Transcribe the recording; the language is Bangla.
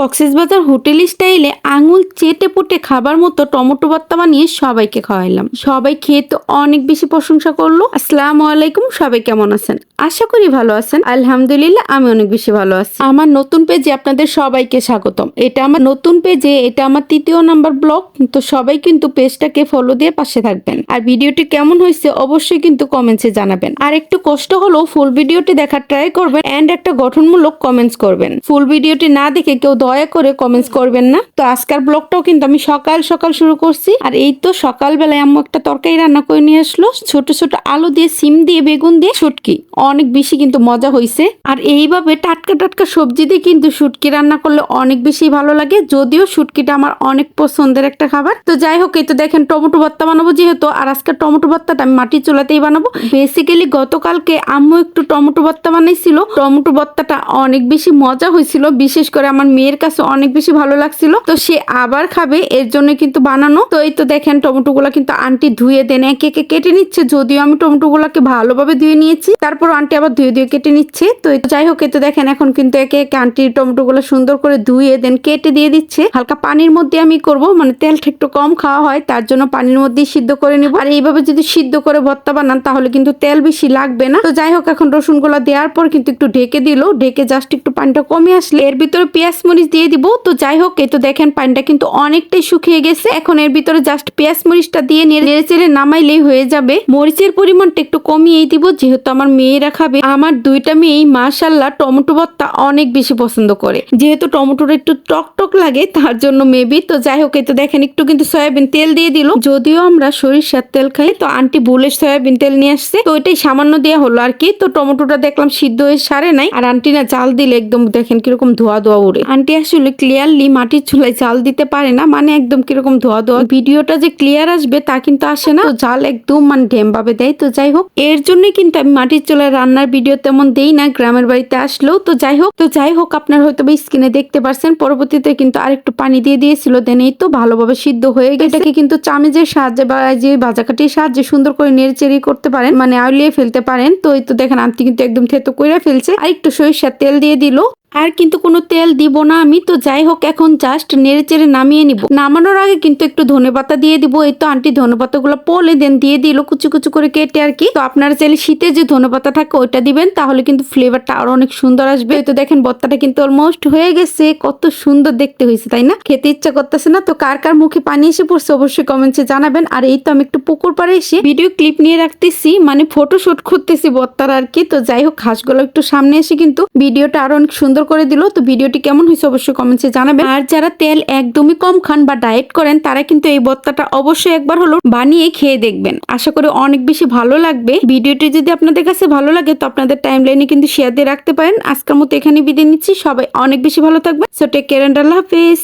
কক্সবাজার হোটেল স্টাইলে আঙুল চেটে পুটে খাবার মতো টমেটো ভর্তা বানিয়ে সবাইকে খাওয়াইলাম। সবাই খেয়ে তো অনেক বেশি প্রশংসা করল। আসসালামু আলাইকুম, সবাই কেমন আছেন? আশা করি ভালো আছেন। আলহামদুলিল্লাহ আমি অনেক বেশি ভালো আছি। আমার নতুন পেজে আপনাদের সবাইকে স্বাগতম। এটা আমার নতুন পেজে, এটা আমার তৃতীয় নাম্বার ব্লগ। তো সবাই কিন্তু পেজটাকে ফলো দিয়ে পাশে থাকবেন। আর ভিডিওটি কেমন হয়েছে অবশ্যই কিন্তু কমেন্টসে জানাবেন। আর একটু কষ্ট হলেও ফুল ভিডিওটি দেখার ট্রাই করবেন অ্যান্ড একটা গঠনমূলক কমেন্টস করবেন। ফুল ভিডিওটি না দেখে কেউ দয়া করে কমেন্টস করবেন না। তো আজকের ব্লগটাও কিন্তু আমি সকাল সকাল শুরু করছি। আর এই তো সকালবেলায় আম্মু একটা তরকারি রান্না করে নিয়ে আসলো। ছোট ছোট আলু দিয়ে, সিম দিয়ে, বেগুন দিয়ে, শুটকি। অনেক বেশি কিন্তু মজা হয়েছে আর এইভাবে টাটকা টাটকা সবজি দিয়ে কিন্তু শুটকি রান্না করলে অনেক বেশি ভালো লাগে। যদিও শুটকিটা আমার অনেক পছন্দের একটা খাবার। তো যাই হোক, এই তো দেখেন টমেটো ভর্তা বানাবো যেহেতু। আর আজকে টমেটো ভর্তাটা আমি মাটির চুলাতেই বানাবো। বেসিক্যালি গতকালকে আম্মু একটু টমেটো ভর্তা বানাইছিল। টমেটো ভর্তাটা অনেক বেশি মজা হয়েছিল বিশেষ করে আমার মেয়ের কাছে অনেক বেশি ভালো লাগছিল। তো সে আবার খাবে, এর জন্য কিন্তু বানানো। তো এই তো দেখেন টমেটো গুলা কিন্তু আন্টি ধুয়ে দেন, একে একে কেটে নিচ্ছে। যদিও আমি টমেটো গুলাকে ভালোভাবে ধুয়ে নিয়েছি তারপর আন্টি আবার ধুয়ে ধুয়ে কেটে নিচ্ছে। তো যাই হোক তো দেখেন, এখন কিন্তু একে একে আন্টি টমেটো গুলো সুন্দর করে ধুয়ে, দেন কেটে দিয়ে দিচ্ছে। হালকা পানির মধ্যে আমি করব মানে তেলটা একটু কম খাওয়া হয়, তার জন্য পানির মধ্যেই সিদ্ধ করে নিব। আর এইভাবে যদি সিদ্ধ করে ভর্তা বানান, তাহলে কিন্তু তেল বেশি লাগবে না। তো যাই হোক, এখন রসুনগুলা দেওয়ার পর কিন্তু একটু ঢেকে দিল। ঢেকে জাস্ট একটু পানিটা কমে আসলে, এর ভিতরে পেঁয়াজ মরিচ দিয়ে দিব। তো যাই হোক, এই তো দেখেন পানিটা কিন্তু অনেকটাই শুকিয়ে গেছে। এখন এর ভিতরে জাস্ট পেঁয়াজ মরিচটা দিয়ে নেড়ে চেড়ে নামাইলেই হয়ে যাবে। মরিচের পরিমাণটা একটু কমিয়েই দিব, যেহেতু আমার মেয়েরা খাবে। আমার দুইটা মেয়েই মাশাল্লাহ টমেটো ভর্তা অনেক বেশি পছন্দ করে। যেহেতু টমেটোটা একটু টক টক লাগে, তার জন্য মেবি তো যাই হোক, এই তো দেখেন একটু কিন্তু সয়াবিন তেল দিয়ে দিল। যদিও আমরা সরিষার তেল খাই, তো আন্টি ভুলে সয়াবিন তেল নিয়ে আসছে। তো এটাই সামান্য দেওয়া হলো আর কি। তো টমেটোটা দেখলাম সিদ্ধ হয়ে সারে নাই। আর আন্টি না জাল দিলে একদম দেখেন কীরকম ধোয়া ধোয়া উড়ে। আন্টি আসলে ক্লিয়ারলি মাটির চুলায় জাল দিতে পারে না মানে একদম কীরকম ধোয়া ধোয়া। ভিডিওটা যে ক্লিয়ার আসবে তা কিন্তু আসে না। জাল একদম মানে ঢেম ভাবে দেয়, তো যাই হোক। এর জন্য কিন্তু আমি মাটির চুলায় রান্নার ভিডিও তেমন দেই না, গ্রামের বাড়িতে আসলেও। তো যাই হোক, তো যাই হোক, আপনার হয়তো বা স্ক্রিনে দেখতে পারছেন, পরবর্তীতে কিন্তু আরেকটু পানি দিয়ে দিয়েছিল দেন এই তো ভালোভাবে সিদ্ধ হয়ে গেছে। এটাকে কিন্তু চামিজের সাহায্যে বা যে ভাজাকাঠির সাহায্যে সুন্দর করে নেড়ে চেড়ে করতে পারেন মানে আউলিয়ে ফেলতে পারেন। তো এই তো দেখেন আন্টি কিন্তু একদম থেতো করে ফেলছে। আর একটু সরিষার তেল দিয়ে দিল। আর কিন্তু কোনো তেল দিব না আমি, তো যাই হোক, এখন জাস্ট নেড়ে চেড়ে নামিয়ে নিব। নামানোর আগে কিন্তু একটু ধনে পাতা দিয়ে দিব। এই তো আন্টি ধনে পাতা গুলো পলে দেন, দিয়ে দিল কুচু কুচু করে কেটে আর কি। তো আপনারা চাইলে শীতে যে ধনে পাতা থাকে ওইটা দিবেন, তাহলে কিন্তু ফ্লেভারটা আরও অনেক সুন্দর আসবে। তো দেখেন, বত্তাটা কিন্তু অলমোস্ট হয়ে গেছে। কত সুন্দর দেখতে হয়েছে, তাই না? খেতে ইচ্ছা করতেছে না, তো কার কার মুখে পানি এসে পড়ছে অবশ্যই কমেন্টসে জানাবেন। আর এই তো আমি একটু পুকুর পাড়ে এসে ভিডিও ক্লিপ নিয়ে রাখতেছি মানে ফটো শুট করতেছি বত্তার আর কি। তো যাই হোক, ঘাসগুলো একটু সামনে এসে কিন্তু ভিডিওটা আরও অনেক সুন্দর করে দিল। তো ভিডিওটি কেমন হয়েছে অবশ্যই কমেন্টসে জানাবেন। আর যারা তেল একদমই কম খান বা ডায়েট করেন, তারা কিন্তু এই বত্তাটা অবশ্যই একবার হলো বানিয়ে খেয়ে দেখবেন। আশা করি অনেক বেশি ভালো লাগবে। ভিডিওটি যদি আপনাদের কাছে ভালো লাগে, তো আপনাদের টাইম লাইনে কিন্তু শেয়ার দিয়ে রাখতে পারেন। আজকের মতো এখানে বিদায় নিচ্ছি। সবাই অনেক বেশি ভালো থাকবে সো টেক কেয়ার আল্লাহ হাফিজ।